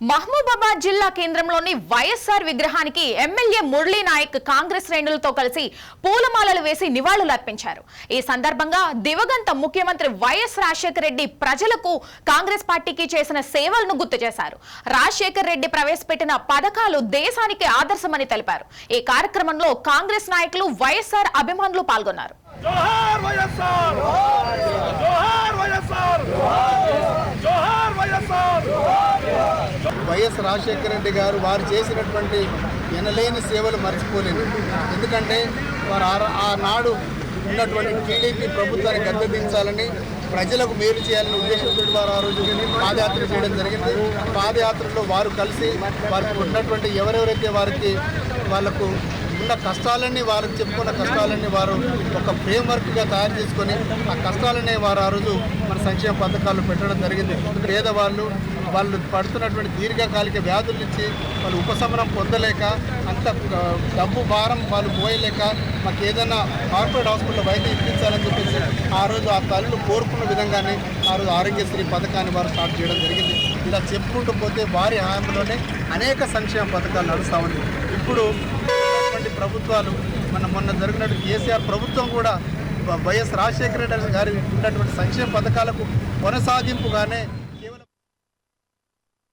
మహబూబాబాద్ జిల్లా కేంద్రంలోని వైఎస్ఆర్ విగ్రహానికి ఎమ్మెల్యే మురళీ నాయక్ కాంగ్రెస్ శ్రేణులతో కలిసి పూలమాలలు వేసి నివాళులు అర్పించారు ఈ సందర్భంగా దివగంత ముఖ్యమంత్రి వైఎస్ రాజశేఖర రెడ్డి ప్రజలకు కాంగ్రెస్ పార్టీకి చేసిన సేవలను గుర్తు చేశారు. రాజశేఖర్ రెడ్డి ప్రవేశపెట్టిన పథకాలు దేశానికి ఆదర్శమని తెలిపారు. ఈ కార్యక్రమంలో కాంగ్రెస్ నాయకులు వైఎస్ఆర్ అభిమానులు పాల్గొన్నారు జోహార్ వైఎస్ఆర్ జోహార్ వైఎస్ఆర్ జోహార్ వైఎస్ఆర్ వైఎస్ రాజశేఖర రెడ్డి గారు వారు చేసినటువంటి ఎనలేని సేవలు మర్చిపోలేదు. ఎందుకంటే వారు ఆనాడు ఉన్నటువంటి టీడీపీ ప్రభుత్వాన్ని గద్దెదించాలని ప్రజలకు మేలు చేయాలని ఉద్దేశంతో వారు ఆ రోజు పాదయాత్ర చేయడం జరిగింది. పాదయాత్రలో వారు కలిసి వారికి ఉన్నటువంటి ఎవరెవరైతే వారికి వాళ్ళకు ఉన్న కష్టాలన్నీ వారు చెప్పుకున్న కష్టాలన్నీ వారు ఒక ఫ్రేమ్ వర్క్గా తయారు చేసుకొని ఆ కష్టాలనే వారు ఆ రోజు మన సంక్షేమ పథకాలు పెట్టడం జరిగింది. పేదవాళ్ళు వాళ్ళు పడుతున్నటువంటి దీర్ఘకాలిక వ్యాధుల నుంచి వాళ్ళు ఉపశమనం పొందలేక అంత డబ్బు భారం వాళ్ళు మోయలేక మాకు ఏదైనా కార్పొరేట్ హాస్పిటల్ బయట ఇప్పించాలని చెప్పేసి ఆ రోజు ఆ తల్లులు కోరుకున్న విధంగానే ఆ రోజు ఆరోగ్యశ్రీ పథకాన్ని వారు స్టార్ట్ చేయడం జరిగింది. ఇలా చెప్పుకుంటూ పోతే వారి హయాంలోనే అనేక సంక్షేమ పథకాలు నడుస్తూ ఉంది ఇప్పుడు ప్రభుత్వాలు మన మొన్న జరిగినట్టు కేసీఆర్ ప్రభుత్వం కూడా వైఎస్ రాజశేఖర రెడ్డి గారి ఉన్నటువంటి సంక్షేమ పథకాలకు కొనసాగింపుగానే